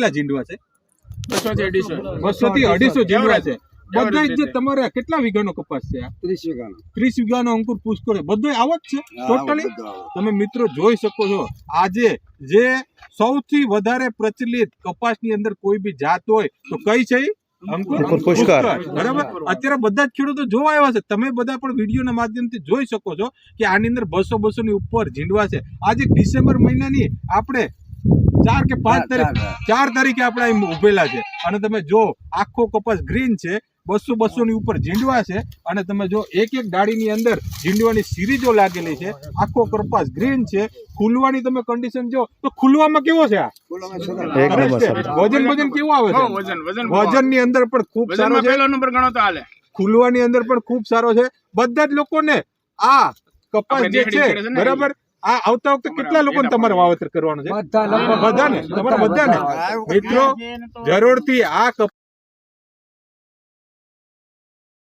કેટલા ઝીંડવા છે? બસો થી અઢીસો. બસો થી અઢીસો ઝીંડવા છે. બધા જે તમારે કેટલા વીઘાનો કપાસ છે ત્રીસ વીઘાનો. ત્રીસ વીઘાનો અંકુર પુષ્કળ છે. બધો આવો જ છે? ટોટલી તમે મિત્રો જોઈ શકો છો આજે જે સૌથી વધારે પ્રચલિત કપાસની અંદર કોઈ બી જાત હોય તો કઈ છે. બરાબર? અત્યારે બધા જ ખેડૂતો જોવા આવ્યા છે. તમે બધા પણ વિડીયોના માધ્યમથી જોઈ શકો છો કે આની અંદર બસો બસો ની ઉપર ઝીંડવા છે. આજે ડિસેમ્બર મહિનાની આપણે ચાર કે પાંચ તારીખ ચાર. તારીખે આપણે અહીં ઉભેલા છે. અને તમે જો આખો કપાસ ગ્રીન છે બસો બસો ની ઉપર ઝીંડવા છે અને તમે જો એક એક ડાળીની અંદર ઝીંડવાની સિરીજો લાગેલી છે. આખો કપાસ ગ્રીન છે. ખુલવાની તમે કન્ડિશન જો તો ખુલવામાં કેવો છે આ. વજન વજન કેવું આવે છે? વજનની અંદર પણ ખૂબ સારો છે. પહેલો નંબર ગણો તો હાલે. ખુલવાની અંદર પણ ખૂબ સારો છે. બધા જ લોકોને આ કપાસ જે છે. બરાબર? આ આવતા વખતે કેટલા લોકોને એના તમારે વાવેતર કરવાનું છે બધાને તમારા બધાને બધા. મિત્રો જરૂરથી આ